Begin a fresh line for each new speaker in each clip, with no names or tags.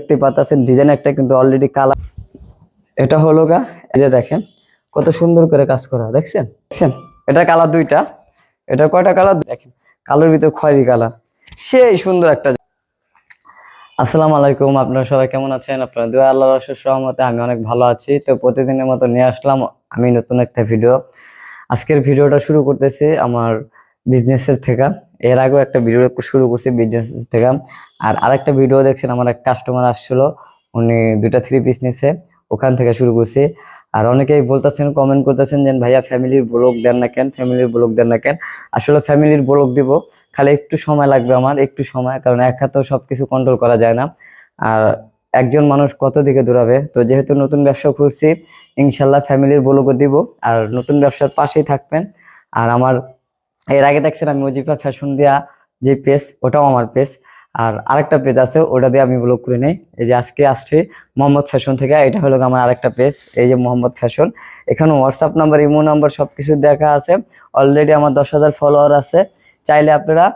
দেখতে পাচ্ছেন ডিজাইন একটা কিন্তু অলরেডি কালার এটা হলো গা, এই যে দেখেন, কত সুন্দর করে কাজ করা, দেখছেন? দেখছেন? এটা কালার দুইটা, এটা কয়টা কালার দেখেন কালোর ভিতরে খয়েরি কালার সেই সুন্দর একটা আসসালামু আলাইকুম, আপনারা সবাই কেমন আছেন? আপনারা দোয়া আল্লাহর রসের সহমতে আমি অনেক ভালো আছি। তো প্রতিদিনের মতো নিয়ে আসলাম আমি নতুন একটা ভিডিও আজকের ভিডিওটা শুরু করতেছি আমার বিজনেসের থেকে। এর আগেও একটা ভিডিও শুরু করছি বিজনেস থেকে। আর আরেকটা ভিডিও দেখছেন, আমার এক কাস্টমার আসছিল, উনি দুইটা থ্রি পিস নিছে, ওখান থেকে শুরু করছি। আর অনেকেই বলতেছেন কমেন্ট করতেছেন যে, ভাইয়া, ফ্যামিলির ব্লগ দেন না কেন? ফ্যামিলির ব্লগ দেন না কেন? আসলে ফ্যামিলির ব্লগ দিব, খালি একটু সময় লাগবে আমার, একটু সময়, কারণ এক হাতেও সবকিছু কন্ট্রোল করা যায় না। আর একজন মানুষ কত দিকে দৌড়াবে? তো যেহেতু নতুন ব্যবসা খুলছি, ইনশাল্লাহ ফ্যামিলির ব্লগও দিব, আর নতুন ব্যবসার পাশেই থাকবেন। আর আমার এর আগে দেখছেন আমি ওজিফা ফ্যাশন দিয়া যে পেজ ওটাও আমার পেজ আর আরেকটা পেজ আছে, ওটা দিয়ে আমি ব্লগ করে নেই। এই যে আজকে আসছে মোহাম্মদ ফ্যাশন থেকে, এটা হলো আমার আরেকটা পেজ এই যে মোহাম্মদ ফ্যাশন। এখানে হোয়াটসঅ্যাপ নাম্বার ইমো নাম্বার সবকিছু দেখা আছে। অলরেডি আমার দশ হাজার ফলোয়ার আছে। চাইলে আপনারা,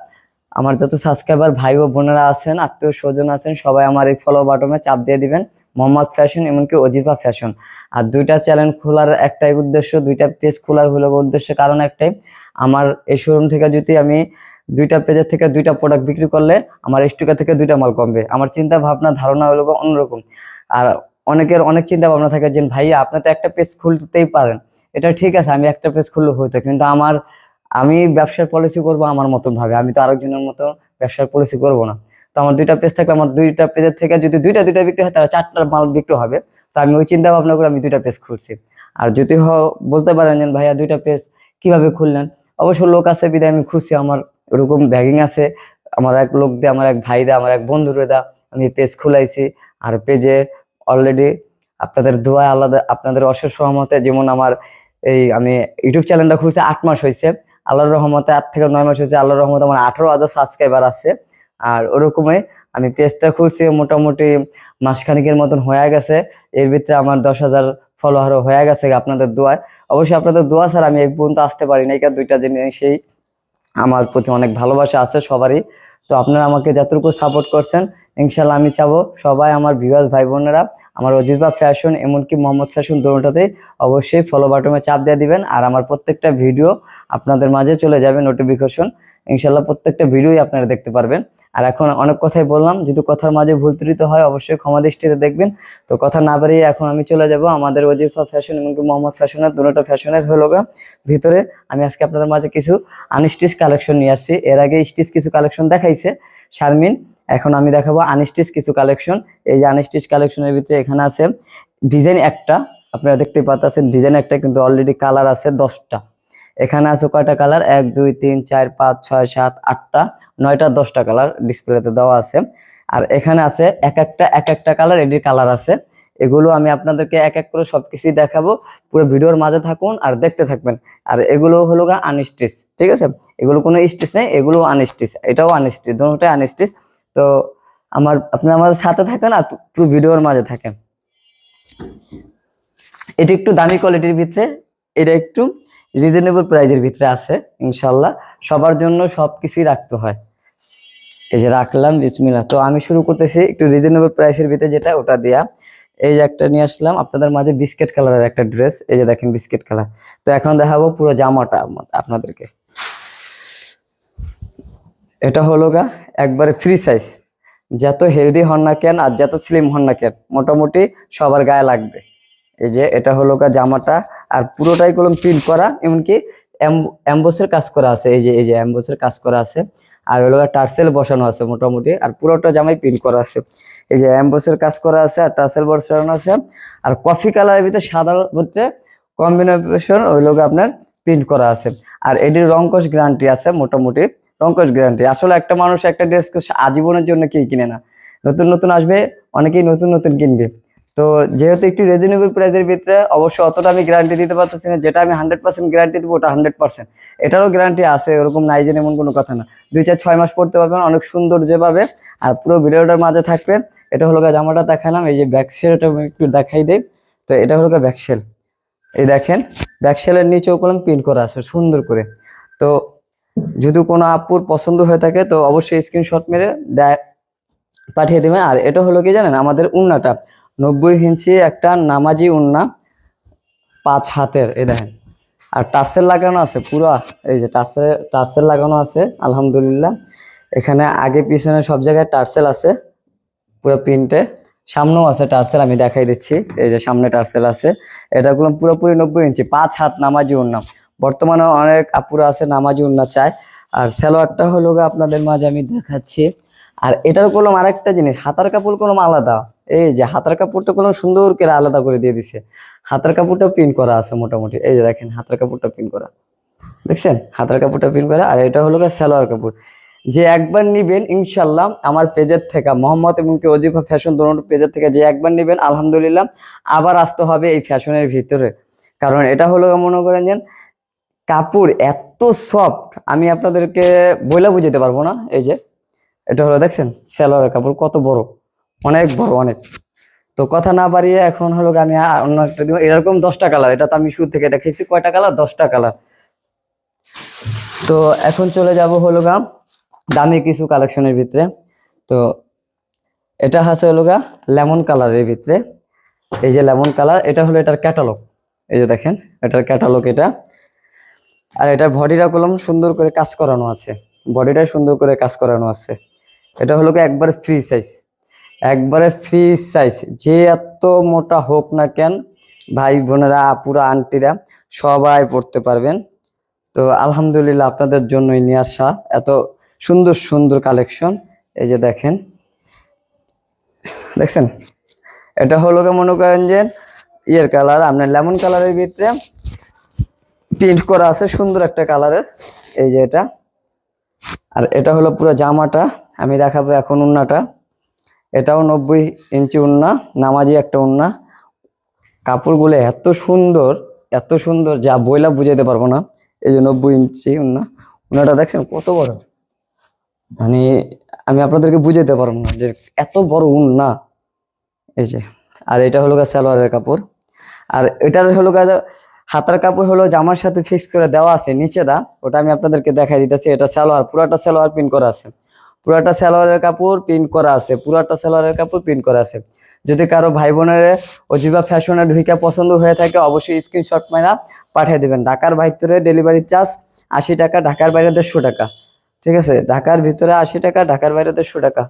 আমার যত সাবস্ক্রাইবার ভাই ও বোনেরা আছেন, আত্মীয় স্বজন আছেন, সবাই আমার এই ফলো বাটনে চাপ দিয়ে দিবেন। মোহাম্মদ ফ্যাশন, এমনকি অজিফা ফ্যাশন। আর দুইটা চ্যানেল খোলার একটাই উদ্দেশ্য, দুইটা পেজ খোলার হলো উদ্দেশ্য, কারণ একটাই আমার এই শোরুম থেকে যদি আমি দুইটা পেজের থেকে দুইটা প্রোডাক্ট বিক্রি করলে আমার স্টুকা থেকে দুইটা মাল কমবে। আমার চিন্তা ভাবনা, ধারণা হলো অন্যরকম। আর অনেকের অনেক চিন্তা ভাবনা থাকে যে ভাইয়া আপনি তো একটা পেজ খুলতেই পারেন। এটা ঠিক আছে, আমি একটা পেজ খুললে হইতো কিন্তু আমার, আমি ব্যবসার পলিসি করব আমার মতন ভাবে আমি তো আরেকজনের মতো ব্যবসার পলিসি করব না। তো আমার দুইটা পেজ থাকলে আমার দুইটা পেজের থেকে যদি দুইটা দুইটা বিক্রি হয়, তাহলে চারটা মাল বিক্রি হবে। তো আমি ওই চিন্তা ভাবনা করে আমি দুইটা পেজ খুলছি। আর যদি বলতে পারেন যে, ভাইয়া, দুইটা পেজ কীভাবে খুললেন? অবশ্য লোক আছে, বিদায়, আমি খুঁজছি আমার ওরকম ব্যাগিং আছে। আমার এক লোক দিয়ে আমার এক ভাই দা, আমার এক বন্ধুরে দা, আমি পেজ খুলাইছি। আর পেজে অলরেডি আপনাদের দোয়া আলাদা, আপনাদের অশেষ সহমতে যেমন আমার এই আমি ইউটিউব চ্যানেলটা খুলছি আট মাস হয়েছে আল্লাহর রহমতে আট থেকে নয় মাস হয়েছে আল্লাহর রহমতে আমার আঠারো হাজার সাবস্ক্রাইবার আছে। আর ওরকমই আমি পেজটা খুলছি, মোটামুটি মাসখানিকের মতন হয়ে গেছে। এর ভিতরে আমার দশ হাজার ফলোয়ারও হয়ে গেছে আপনাদের দোয়ায়। অবশ্যই আপনাদের দোয়া স্যার আমি এক পর্যন্ত আসতে পারি নাই কারণ দুইটা জিনিসই আমার প্রতি অনেক ভালোবাসা আছে সবারই। তো আপনারা আমাকে যতটুকু সাপোর্ট করছেন ইনশাল্লাহ আমি চাবো সবাই আমার ভিউয়ার্স ভাই বোনেরা আমার অজিতবা ফ্যাশন এমনকি মোহাম্মদ ফ্যাশন দুটোতেই অবশ্যই ফলো বাটনে চাপ দিয়ে দিবেন। আর আমার প্রত্যেকটা ভিডিও আপনাদের মাঝে চলে যাবে নোটিফিকেশন ইনশাল্লাহ প্রত্যেকটা ভিডিওই আপনারা দেখতে পারবেন। আর এখন অনেক কথাই বললাম, যদি কথার মাঝে ভুল ত্রুটি হয় অবশ্যই ক্ষমা দৃষ্টিতে দেখবেন। তো কথা না বাড়িয়ে এখন আমি চলে যাব আমাদের ওজিফা ফ্যাশন এমনকি মোহাম্মদ ফ্যাশনের, দুটো ফ্যাশনের হলো ভিতরে আমি আজকে আপনাদের মাঝে কিছু আনস্টিচ কালেকশন নিয়ে আসছি। এর আগে স্টিচ কিছু কালেকশন দেখাইছে শারমিন, এখন আমি দেখাবো আনস্টিচ কিছু কালেকশন। এই যে আনস্টিচ কালেকশনের ভিতরে এখানে আছে ডিজাইন একটা, আপনারা দেখতে পাচ্ছেন ডিজাইন একটা কিন্তু অলরেডি কালার আছে দশটা। এখানে আছে কয়টা কালার? এক, দুই, তিন, চার, পাঁচ, ছয়, সাত, আটটা, নয়টা, দশটা কালার ডিসপ্লেতে দেওয়া আছে। আর এখানে আছে এক একটা এক একটা কালার, এডির কালার আছে। এগুলো আমি আপনাদেরকে এক এক করে সবকিছুই দেখাবো। পুরো ভিডিওর মাঝে থাকুন আর দেখতে থাকবেন। আর এগুলো হলো গা আনস্টিচ ঠিক আছে? এগুলো কোনো স্টিচ নেই, এগুলো আনস্টিচ এটাও আনস্টিচ দুটোটাই আনস্টিচ তো আমার আপনারা আমাদের সাথে থাকেন আর পুরো ভিডিওর মাঝে থাকেন। এটা একটু দামি কোয়ালিটির ভিতরে, এটা একটু রিজনেবল প্রাইজের ভিতরে আছে, ইনশাল্লাহ। সবার জন্য সব কিছুই রাখতে হয়। এই যে রাখলাম, বিসমিল্লাহ। তো আমি শুরু করতেছি একটু রিজনেবল প্রাইসের ভিতরে যেটা, ওটা দেয়া। এই যে একটা নিয়ে আসলাম, আপনাদের মাঝে বিস্কিট কালারের একটা ড্রেস এই যে দেখেন বিস্কিট কালার তো এখন দেখাবো পুরো জামাটা আপনাদেরকে। এটা হলো গা, একবারে ফ্রি সাইজ যত হেলদি হন না কেন, আর যত স্লিম হন না কেন, মোটামুটি সবার গায়ে লাগবে। এই যে এটা হলো গা জামাটা, আর পুরোটাই কলম প্রিন্ট করা, এমনকি অ্যাম্বোসের কাজ করা আছে, এই যে এই যে অ্যাম্বোসের কাজ করা আছে, আর হলো টার্সেল বসানো আছে মোটামুটি, আর পুরোটা জামাই প্রিন্ট করা আছে। এই যে অ্যাম্বোসের কাজ করা আছে, আর টার্সেল বসানো আছে, আর কফি কালারের ভিতরে সাদার ভিতরে কম্বিনেশন লোক আপনার প্রিন্ট করা আছে। আর এটির রঙ্কশ গ্যারান্টি আছে মোটামুটি রঙ্কশ গ্যারান্টি আসলে একটা মানুষ একটা ড্রেস আজীবনের জন্য কি কিনে না? নতুন নতুন আসবে, অনেকেই নতুন নতুন কিনবে। তো যেহেতু একটু রিজনেবল প্রাইসের ভিতরে অবশ্যই অতটা আমি গ্যারান্টি দিতে পারতেছি না। যেটা আমি হান্ড্রেড পার্সেন্ট গ্যারান্টি দেবো ওটা হান্ড্রেড পার্সেন্ট এটারও গ্যারান্টি আছে, ওরকম নাই যে এমন কোনো কথা না। দুই চার ছয় মাস পড়তে পারবেন, অনেক সুন্দর যেভাবে আর পুরো ভিডিওটার মাঝে থাকবেন এটা হলো জামাটা দেখালাম, এই যে ব্যাক সেলটা একটু দেখাই দেই। তো এটা হলো গা ব্যাকসেল এই দেখেন ব্যাক সেলের নিচেও কলম প্রিন্ট করা আছে, সুন্দর করে। তো যদি কোনো আপুর পছন্দ হয়ে থাকে, তো অবশ্যই স্ক্রিনশট মেরে দেয় পাঠিয়ে দেবেন। আর এটা হলো কি জানেন, আমাদের উন্নাটা। নব্বই ইঞ্চি একটা নামাজি উন্না পাঁচ হাতের, এই দেখেন। আর টার্সেল লাগানো আছে, পুরো এই যে টার্সেল টার্সেল লাগানো আছে, আলহামদুলিল্লাহ। এখানে আগে পিছনে সব জায়গায় টার্সেল আছে, পুরো প্রিন্টে। সামনেও আছে টার্সেল, আমি দেখাই দিচ্ছি। এই যে সামনে টার্সেল আছে এটাগুলো পুরোপুরি নব্বই ইঞ্চি, পাঁচ হাত নামাজি উন্না। বর্তমানে অনেক আপুরা আছে নামাজি উন্না চায়। আর সালোয়ারটা হলো আপনাদের মাঝে আমি দেখাচ্ছি। আর এটার কলম আরেকটা জিনিস, হাতার কাপড় কলম আলাদা। এই যে হাতার কাপড়টা কলম সুন্দর করে আলাদা করে দিয়ে দিছে। হাতার কাপড়টা প্রিন্ট করা আছে মোটামুটি। এই যে দেখেন, হাতার কাপড়টা প্রিন্ট করা। দেখছেন? হাতার কাপড়টা প্রিন্ট করা। আর এটা হলো সালোয়ার কাপড়। যে একবার নিবেন ইনশাল্লাহ আমার পেজের থেকে, মোহাম্মদ এবং কি অজিফা ফ্যাশন দোনো পেজের থেকে যে একবার নিবেন, আলহামদুলিল্লাহ আবার আসতে হবে এই ফ্যাশনের ভিতরে। কারণ এটা হলো মনে করেন যে কাপড় এত সফট আমি আপনাদেরকে বইলা বুঝাতে পারব না। এই যে, এটা হলো দেখছেন? সালোয়ারের কাপড় কত বড়। অনেক বড়, অনেক। তো কথা না বাড়িয়ে এখন হলো আমি অন্য একটা দিব এরকম দশটা কালার এটা তো আমি শুরু থেকে দেখেছি, কয়টা কালার দশটা কালার তো এখন চলে যাব হলো গা দামি কিছু কালেকশনের ভিতরে। তো এটা আছে হলো গা লেমন কালারের ভিতরে। এই যে লেমন কালার এটা হলো এটার ক্যাটালগ এই যে দেখেন, এটার ক্যাটালগ এটা। আর এটার বডিটা কলম সুন্দর করে কাজ করানো আছে। বডিটা সুন্দর করে কাজ করানো আছে। এটা হলো একবারে ফ্রি সাইজ একবারে ফ্রি সাইজ যে এত মোটা হোক না কেন, ভাই বোনেরা, আপুরা, আন্টিরা, সবাই পড়তে পারবেন। তো আলহামদুলিল্লাহ আপনাদের জন্যই নিয়ে আসা এত সুন্দর সুন্দর কালেকশন এই যে দেখেন, দেখছেন? এটা হলো মনে করেন যে ইয়ের কালার আপনার লেমন কালারের ভিতরে প্রিন্ট করা আছে সুন্দর একটা কালারের এই যে এটা। আর এটা হলো পুরো জামাটা। আমি দেখাবো এখন উন্নাটা। এটাও নব্বই ইঞ্চি উন্না, নামাজি একটা উন্না। কাপড়গুলো এত সুন্দর এত সুন্দর, যা বইলা বুঝাইতে পারব না। এই যে নব্বই ইঞ্চি উন্না, উন্নাটা দেখছেন কত বড়? মানে আমি আপনাদেরকে বুঝাইতে পারব না যে এত বড় উন্না। এই যে, আর এটা হলো গা সালোয়ারের কাপড়। আর এটার হলো গা হাতার কাপড় হলো জামার সাথে ফিক্স করে দেওয়া আছে, নিচে দা। ওটা আমি আপনাদেরকে দেখাই দিতেছি, এটা সালোয়ার, পুরাটা সালোয়ার প্রিন্ট করা আছে। পুরাটা সালোয়ারের কাপড় প্রিন্ট করা আছে, পুরাটা সালোয়ারের কাপড় প্রিন্ট করা আছে। যদি কারও ভাই বোনের অজিবা ফ্যাশনের ঢুইকা পছন্দ হয়ে থাকে, অবশ্যই স্ক্রিনশট মাইরা পাঠিয়ে দিবেন। ঢাকার ভিতরে ডেলিভারি চার্জ আশি টাকা, ঢাকার বাইরে দেড়শো টাকা। ঠিক আছে? ঢাকার ভিতরে আশি টাকা, ঢাকার বাইরে দেড়শো টাকা।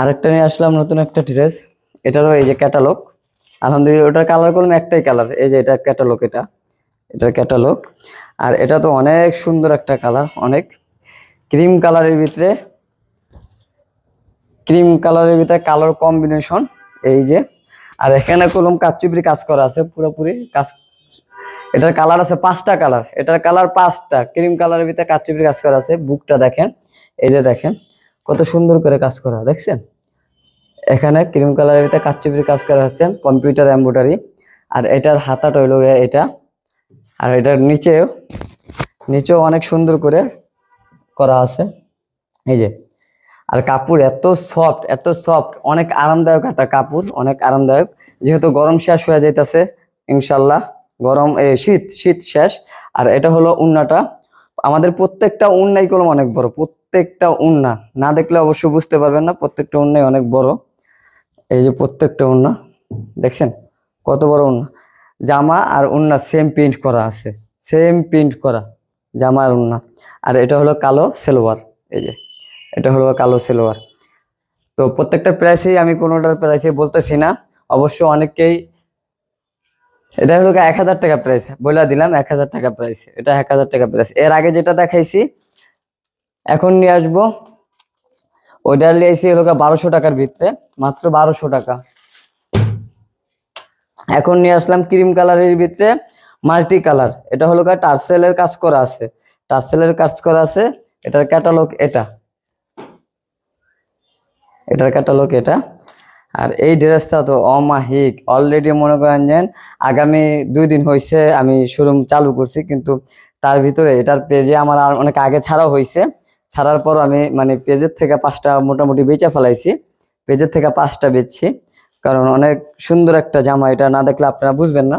আরেকটা নিয়ে আসলাম নতুন একটা ড্রেস এটারও এই যে ক্যাটালগ আলহামদুলিল্লাহ, ওটার কালার করলাম একটাই কালার এই যে এটা ক্যাটালগ এটা। এটার ক্যাটালগ আর এটা তো অনেক সুন্দর একটা কালার অনেক। ক্রিম কালারের ভিতরে, ক্রিম কালারের ভিতরে কালার কম্বিনেশন এই যে। আর এখানে কলম কাচুপড়ি কাজ করা আছে, পুরোপুরি কাজ। এটার কালার আছে পাঁচটা কালার। এটার কালার পাঁচটা, ক্রিম কালারের ভিতরে কাচুপড়ি কাজ করা আছে, বুকটা দেখেন, এই যে দেখেন, কত সুন্দর করে কাজ করা, দেখছেন? এখানে ক্রিম কালারের ভিতরে কাচুপড়ি কাজ করা আছে কম্পিউটার এম্ব্রয়ডারি আর এটার হাতাটা হইল এটা। আর এটার নিচেও নিচেও অনেক সুন্দর করে করা আছে। এই যে, আর কাপড় এত সফট এত সফট অনেক আরামদায়ক একটা কাপড়, অনেক আরামদায়ক। যেহেতু গরম শেষ হয়ে যাইতেছে ইনশাল্লাহ গরম শীত শীত শেষ। আর এটা হলো উন্নাটা। আমাদের প্রত্যেকটা উন্নাই কলম অনেক বড়, প্রত্যেকটা উন্না। না দেখলে অবশ্যই বুঝতে পারবেন না, প্রত্যেকটা উন্নাই অনেক বড়। এই যে প্রত্যেকটা উন্না, দেখছেন? কত বড় উন্না। জামা আর উন্না সেম প্রিন্ট করা আছে সেম প্রিন্ট করা। জামা আর উন্না আর এটা হলো কালো সেলোয়ার এই যে। এটা হলো কালো সেলোয়ার তো প্রত্যেকটা প্রাইসেই আমি কোনোটার প্রাইসে বলতেছি না। অবশ্য অনেকেই এটা হলো এক হাজার টাকা প্রাইস বলে দিলাম এক হাজার টাকা প্রাইস এটা এক হাজার টাকা প্রাইস এর আগে যেটা দেখাইছি, এখন নিয়ে আসব। ওইটা নিয়ে এসে হলো বারোশো টাকার ভিতরে, মাত্র বারোশো টাকা। এখন নিয়ে আসলাম ক্রিম কালারের ভিতরে। মাল্টি কালার এটা হলো টার্সেলের কাজ করা আছে। টার্সেলের কাজ করা আছে, এটার ক্যাটালগ এটা। এটার ক্যাটালগ এটা। আর এই ড্রেসটা তো অমাহিক। অলরেডি মনে করেন যেন আগামী দুই দিন হয়েছে আমি শোরুম চালু করছি, কিন্তু তার ভিতরে এটার পেজে আমার আর অনেক আগে ছাড়াও হয়েছে ছাড়ার পর আমি মানে পেজের থেকে পাঁচটা মোটামুটি বেচা ফেলাইছি। পেজের থেকে পাঁচটা বেচছি। কারণ অনেক সুন্দর একটা জামা এটা না দেখলে আপনারা বুঝবেন না।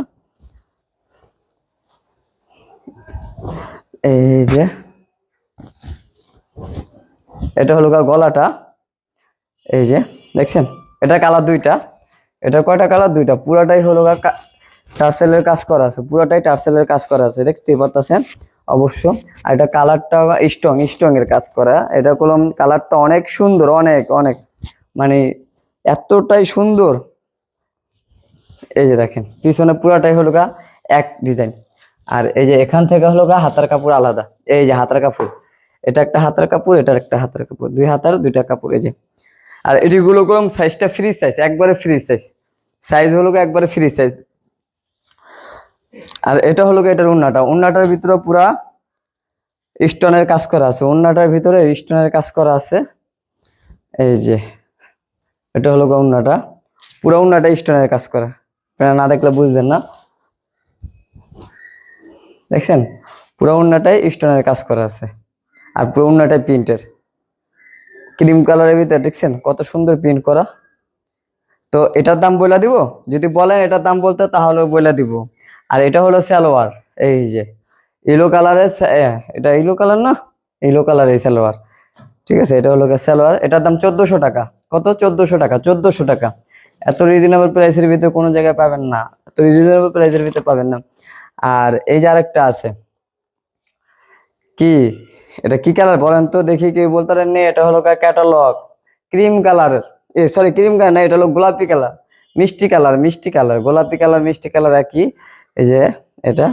এই যে, এটা হলো গলাটা। এই যে, দেখছেন? এটা কালার দুইটা। এটা কয়টা কালার? দুইটা। পুরাটাই হলো টার্সেলের কাজ করা আছে। পুরাটাই টার্সেলের কাজ করা আছে। দেখতে পারতেছেন? অবশ্য। আর এটা কালারটা স্ট্রং স্ট্রং এর কাজ করা। এটা কলম, কালারটা অনেক সুন্দর, অনেক অনেক। মানে এতটাই সুন্দর। এই যে দেখেন, পিছনে পুরাটাই হলো এক ডিজাইন। আর এই যে এখান থেকে হলো গা হাতার কাপড় আলাদা। এই যে হাতার কাপড়। এটা একটা হাতার কাপড়, এটা একটা হাতার কাপড়। দুই হাতার, দুইটা কাপড়, এই যে। আর এটিগুলো করলাম সাইজটা ফ্রি সাইজ একবারে ফ্রি সাইজ সাইজ হলো গা একবারে ফ্রি সাইজ আর এটা হলো গা এটার উন্নাটা। উন্নাটার ভিতরে পুরা স্টোনের কাজ করা আছে। উন্নাটার ভিতরে স্টোনের কাজ করা আছে। এই যে, এটা হলো গা উন্নাটা। পুরা উন্নাটা স্টোনের কাজ করা। না দেখলে বুঝবেন না। দেখছেন? পুরো উন্নাটাই স্টোনের কাজ করা আছে। আর পুরো উন্নাটাই প্রিন্টের। ক্রিম কালারের ভিতরে, দেখছেন? কত সুন্দর প্রিন্ট করা। তো এটার দাম বলে দিব? যদি বলেন এটার দাম বলতে তাহলে বলে দিব। আর এটা হলো সালোয়ার, এই যে। ইলো কালারের এটা ইলো কালার না? ইলো কালার এই সালোয়ার। ঠিক আছে, এটা হলো সালোয়ার। এটার দাম চোদ্দশো টাকা। কত? চোদ্দশো টাকা চোদ্দশো টাকা। এত রিজনেবল প্রাইসের ভিতরে কোনো জায়গায় পাবেন না। এত রিজনেবল প্রাইসের ভিতরে পাবেন না। আর এই যে আরেকটা আছে। কি? এটা কি কালার বলেন তো দেখি কি বলতে পারেন এটা হলো ক্যাটালগ ক্রিম কালার এ সরি ক্রিম কালার না, এটা হলো গোলাপি কালার মিষ্টি কালার মিষ্টি কালার গোলাপি কালার মিষ্টি কালার একই। এই যে এটা।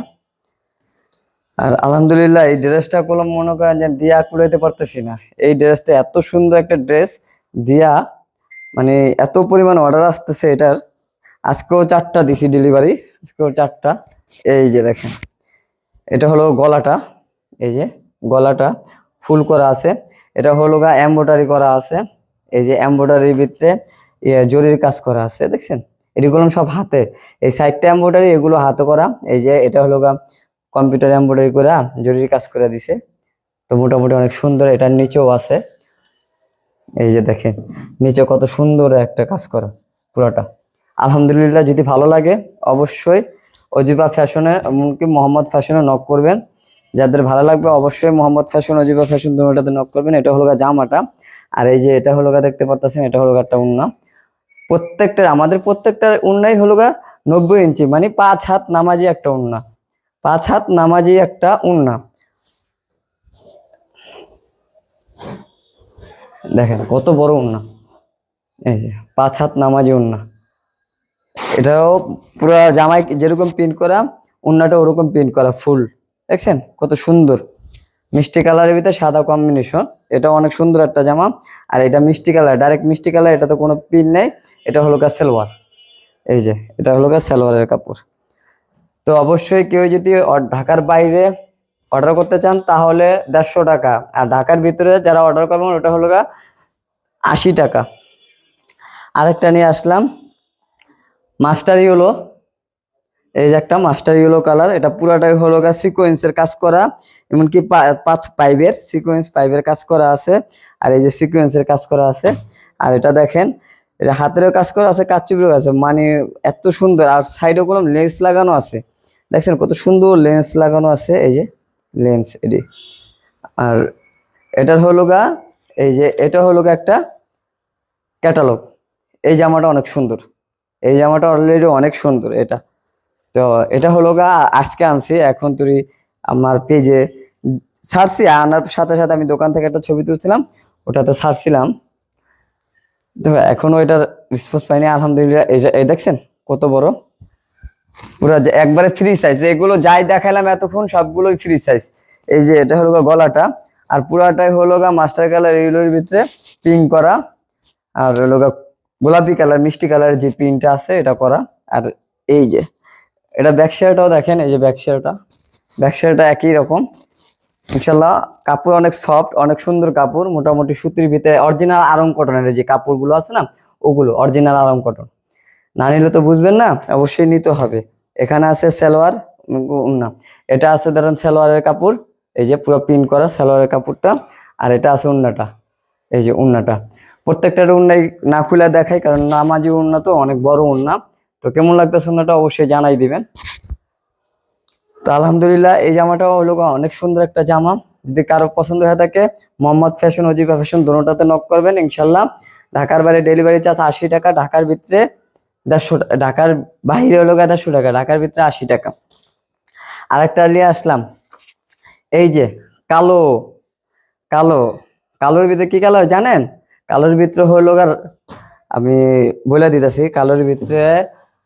আর আলহামদুলিল্লাহ, এই ড্রেসটা কলম মনে করেন যে দিয়া কুড়াইতে পারতেছি না। এই ড্রেসটা এত সুন্দর একটা ড্রেস, দিয়া মানে এত পরিমাণ অর্ডার আসতেছে এটার। আজকেও চারটা দিছি ডেলিভারি আজকেও চারটা। এই যে দেখেন, এটা হলো গলাটা, এই যে গলাটা ফুল করা আছে। এটা হলো গা এম্ব্রয়ডারি করা আছে, এই যে এম্ব্রয়ডারির ভিতরে জরির কাজ করা আছে, দেখছেন? এগুলো সব হাতে, এই সাইডটা এম্ব্রয়ডারি এগুলো হাতে করা, এই যে এটা হলো গা কম্পিউটার এম্ব্রয়ডারি করা, জরির কাজ করে দিছে। তো মোটামুটি অনেক সুন্দর, এটার নিচেও আছে। এই যে দেখেন, নিচে কত সুন্দর একটা কাজ করা, পুরোটা। আলহামদুলিল্লাহ, যদি ভালো লাগে, অবশ্যই অজিবা ফ্যাশনে, এমনকি মোহাম্মদ ফ্যাশনে নক করবেন। যাদের ভালো লাগবে অবশ্যই মোহাম্মদ ফ্যাশন, অজিবা ফ্যাশন দুটোতে নক করবেন। এটা হলো গা জামাটা। আর এই যে এটা হলো দেখতে পারতেছেন, এটা হলো একটা উন্না। প্রত্যেকটার, আমাদের প্রত্যেকটার উন্নাই হলো গা নব্বই ইঞ্চি মানে পাঁচ হাত নামাজি একটা উন্না। পাঁচ হাত নামাজি একটা উন্না। দেখেন কত বড় উন্না। এই যে পাঁচ হাত নামাজি উন্না। এটাও পুরো জামাই যেরকম প্রিন্ট করা অন্যটা ওরকম প্রিন্ট করা ফুল দেখছেন? কত সুন্দর। মিষ্টি কালারের ভিতরে সাদা কম্বিনেশন এটা অনেক সুন্দর একটা জামা। আর এটা মিষ্টি কালার ডাইরেক্ট মিষ্টি কালার এটা তো কোনো পিন নেই, এটা হলো গা সালোয়ার এই যে, এটা হলো গা সালোয়ারের কাপড়। তো অবশ্যই কেউ যদি ঢাকার বাইরে অর্ডার করতে চান, তাহলে দেড়শো টাকা। আর ঢাকার ভিতরে যারা অর্ডার করবেন, ওটা হলো গা আশি টাকা। আরেকটা নিয়ে আসলাম। মাস্টার ইয়েলো এই যে একটা মাস্টার ইয়েলো কালার এটা পুরাটাই হলো গা সিকোয়েন্সের কাজ করা। এমনকি পা- পাঁচ পাইপের সিকোয়েন্স পাইপের কাজ করা আছে। আর এই যে সিকোয়েন্সের কাজ করা আছে। আর এটা দেখেন, এটা হাতেরও কাজ করা আছে কাচুপিরও আছে। মানে এত সুন্দর, আর সাইডে কোনো লেন্স লাগানো আছে। দেখছেন কত সুন্দর লেন্স লাগানো আছে, এই যে লেন্স এটি। আর এটার হলো গা এই যে এটা হলো গা একটা ক্যাটালগ এই জামাটা অনেক সুন্দর। এই জামাটা অলরেডি অনেক সুন্দর এটা। তো এটা হলো গা, আজকে আনছি, এখন তুই আমার পেজে ছাড়ছি আনার সাথে সাথে আমি দোকান থেকে একটা ছবি তুলছিলাম, ওটাতে ছাড়ছিলাম তো এখনও এটার রেসপন্স পাইনি, আলহামদুলিল্লাহ, এই দেখছেন কত বড়? পুরো যে একবারে ফ্রি সাইজ এগুলো যাই দেখালাম এতক্ষণ সবগুলোই ফ্রি সাইজ এই যে এটা হলো গলাটা, আর পুরাটাই হলো গা মাস্টার কালার এগুলোর ভিতরে পিঙ্ক করা, আর হলো গা গোলাপি কালার, মিষ্টি কালারের যে প্রিন্টটা আছে এটা করা। আর এই যে, এটা ব্যাক শেয়ারটাও দেখেন, এই যে ব্যাক শেয়ারটা ব্যাক শেয়ারটা একই রকম। ইনশাল্লাহ কাপড় অনেক সফট অনেক সুন্দর কাপড়, মোটামুটি সুতির ভিতরে অরিজিনাল আরং কটনের যে কাপড়গুলো আছে না, ওগুলো অরিজিনাল আরং কটন না নিলে তো বুঝবেন না, অবশ্যই নিতে হবে। এখানে আছে সালোয়ার না। এটা আছে ধরেন সালোয়ারের কাপড়, এই যে পুরো প্রিন্ট করা সালোয়ারের কাপড়টা। আর এটা আছে উন্নাটা, এই যে উন্নাটা। প্রত্যেকটার উন্নাই না খুলে দেখাই, কারণ নামাজি উন্না তো, অনেক বড় উন্না তো কেমন লাগতেছে উন্নাটা অবশ্যই জানাই দিবেন। তো আলহামদুলিল্লাহ, এই জামাটাও হলো অনেক সুন্দর একটা জামা। যদি কারও পছন্দ হয়ে থাকে, মোহাম্মদ ফ্যাশন অজিবা ফ্যাশন দোনোটাতে নক করবেন, ইনশাল্লাহ। ঢাকার বাইরে ডেলিভারি চার্জ আশি টাকা, ঢাকার ভিতরে দেড়শো ঢাকার বাইরে হলো দেড়শো টাকা, ঢাকার ভিতরে আশি টাকা। আরেকটা নিয়ে আসলাম। এই যে, কালো কালো, কালোর ভিতরে কি কালার জানেন? কালোর ভিতরে হলো গা আমি বলে দিতেছি, কালোর ভিতরে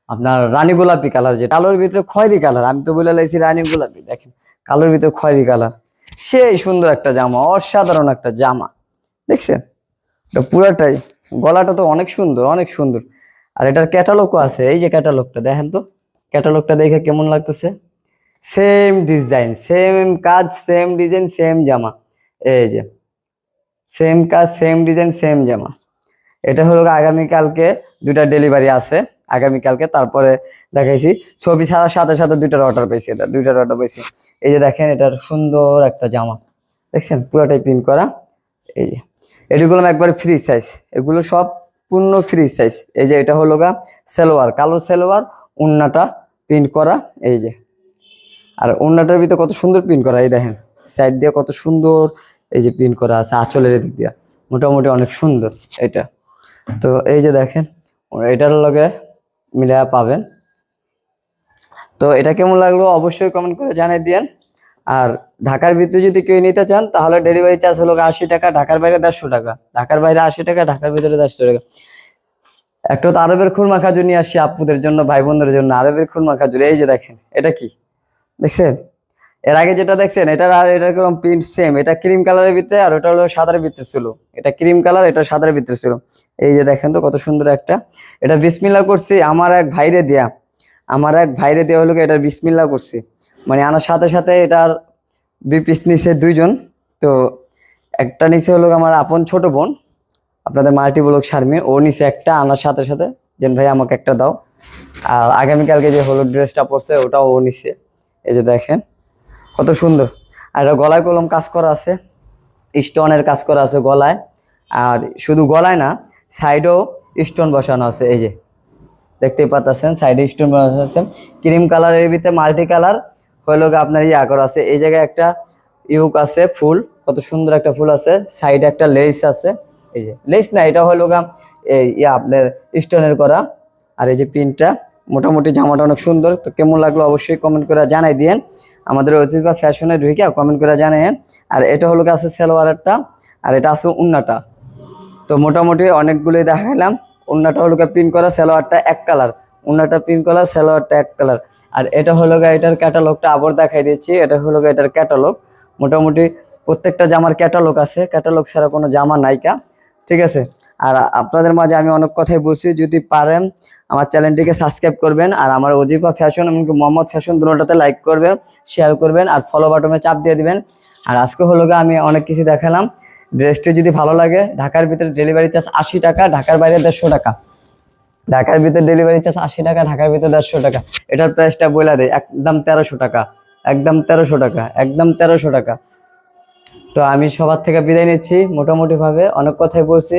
আপনার রানী গোলাপি কালার যে কালোর ভিতরে খয়েরি কালার, আমি তো বলে লাইছি রানী গোলাপি, দেখেন। কালোর ভিতরে খয়েরি কালার। সেই সুন্দর একটা জামা, অসাধারণ একটা জামা, দেখছেন? পুরাটাই, গলাটা তো অনেক সুন্দর অনেক সুন্দর। আর এটার ক্যাটালগও আছে, এই যে ক্যাটালগটা দেখেন তো? ক্যাটালগটা দেখে কেমন লাগতেছে? সেম ডিজাইন সেম কাজ সেম ডিজাইন সেম জামা। এই যে। সেম কাজ সেম ডিজাইন সেম জামা। এটা হলো আগামীকালকে দুইটা ডেলিভারি আছে। আগামীকালকে তারপরে দেখাইছি। ছবি ছাড়ার সাথে সাথে দুইটার অর্ডার পেয়েছি এটা। দুইটার অর্ডার পেয়েছি এই যে দেখেন, এটার সুন্দর একটা জামা। দেখছেন? পুরোটাই প্রিন্ট করা। এই যে। এগুলো একবার ফ্রি সাইজ এগুলো সব পূর্ণ ফ্রি সাইজ এই যে এটা হলো গা সেলোয়ার। কালো সেলোয়ার, উন্নাটা প্রিন্ট করা। এই যে। আর উন্নাটার ভিতরে কত সুন্দর প্রিন্ট করা। এই দেখেন। সাইড দিয়ে কত সুন্দর এই যে প্রিন্ট করা আছে আঁচলের দিক দিয়ে। মোটামুটি অনেক সুন্দর এটা। তো এই যে দেখেন, এটার লগে মিলে পাবেন। তো এটা কেমন লাগল অবশ্যই কমেন্ট করে জানিয়ে দিয়েন। আর ঢাকার ভিতরে যদি কেউ নিতে চান, তাহলে ডেলিভারি চার্জ হলো আশি টাকা, ঢাকার বাইরে দেড়শো টাকা। ঢাকার বাইরে আশি টাকা, ঢাকার ভিতরে দেড়শো টাকা। একটা তো আরবের খুরমা খাজুর নিয়ে আসছি আপুদের জন্য, ভাই বোনদের জন্য আরবের খুরমা খাজুর। এই যে দেখেন, এটা কি? দেখছেন? এর আগে যেটা দেখছেন, এটা আর এটা কোনো প্রিন্ট সেম এটা ক্রিম কালারের ভিতরে আর ওটা হলো সাদার ভিতরে ছিল। এটা ক্রিম কালার এটা সাদার ভিতরে ছিল। এই যে দেখেন তো কত সুন্দর একটা। এটা বিসমিল্লা করছি, আমার এক ভাইরে দেয়া। আমার এক ভাইরে দেওয়া হলো এটা বিসমিল্লা করছি। মানে আনার সাথে সাথে এটার দুই পিস নিচে দুইজন। তো একটা নিচে হলো আমার আপন ছোট বোন, আপনাদের মাল্টি ব্লক শারমিন ও নিচে একটা, আনার সাথে সাথে। যেন ভাই আমাকে একটা দাও। আর আগামীকালকে যে হলুদ ড্রেসটা পরছে, ওটাও ও নিচে এই যে দেখেন। কত সুন্দর। আর গলায় কলম কাজ করা আছে, স্টোনের কাজ করা আছে গলায়। আর শুধু গলায় না সাইডেও স্টোন বসানো আছে, এই যে। দেখতেই পাচ্ছেন সাইডে স্টোন বসানো আছে। ক্রিম কালারের ভিতরে মাল্টি কালার হলো আপনার ইয়া করা আছে। এই জায়গায় একটা ইউক আছে, ফুল, কত সুন্দর একটা ফুল আছে। সাইডে একটা লেস আছে, এই যে। লেস না, এটা হলো গা এই ইয়া আপনার স্টোনের করা। আর এই যে পিনটা মোটামুটি জামাটা অনেক সুন্দর। তো কেমন লাগল অবশ্যই কমেন্ট করে জানাই দিয়েন। আমাদের অজিফা ফ্যাশনে ঢুকে কমেন্ট করে জানেন। আর এটা হলো আছে সেলোয়ারটা আর এটা আছে উন্নাটা। তো মোটামুটি অনেকগুলোই দেখালাম উন্নাটা হলো পিন করা সেলোয়ারটা এক কালার উন্নাটা পিন করা সেলোয়ারটা এক কালার আর এটা হলো এটার ক্যাটালগটা আবার দেখাই দিচ্ছি। এটা হলো এটার ক্যাটালগ মোটামুটি প্রত্যেকটা জামার ক্যাটালগ আছে। ক্যাটালগ ছাড়া কোনো জামা নাইকা। ঠিক আছে? আর আপনাদের মাঝে আমি অনেক কথাই বলছি, যদি পারেন আমার চ্যানেলটিকে সাবস্ক্রাইব করবেন আর আমার অজিফা ফ্যাশন এমনকি মোহাম্মদ ফ্যাশন দুটোতে লাইক করবেন শেয়ার করবেন আর ফলো বাটনে চাপ দিয়ে দিবেন। আর আজকে হলো আমি অনেক কিছু দেখালাম। ড্রেসটি যদি ভালো লাগে, ঢাকার ভিতরে ডেলিভারি চার্জ আশি টাকা, ঢাকার বাইরে দেড়শো টাকা। ঢাকার ভিতরে ডেলিভারি চার্জ আশি টাকা, ঢাকার ভিতরে দেড়শো টাকা। এটার প্রাইসটা বলে দেয় একদম তেরোশো টাকা, একদম তেরোশো টাকা, একদম তেরোশো টাকা। তো আমি সবার থেকে বিদায় নিচ্ছি। মোটামুটিভাবে অনেক কথাই বলছি।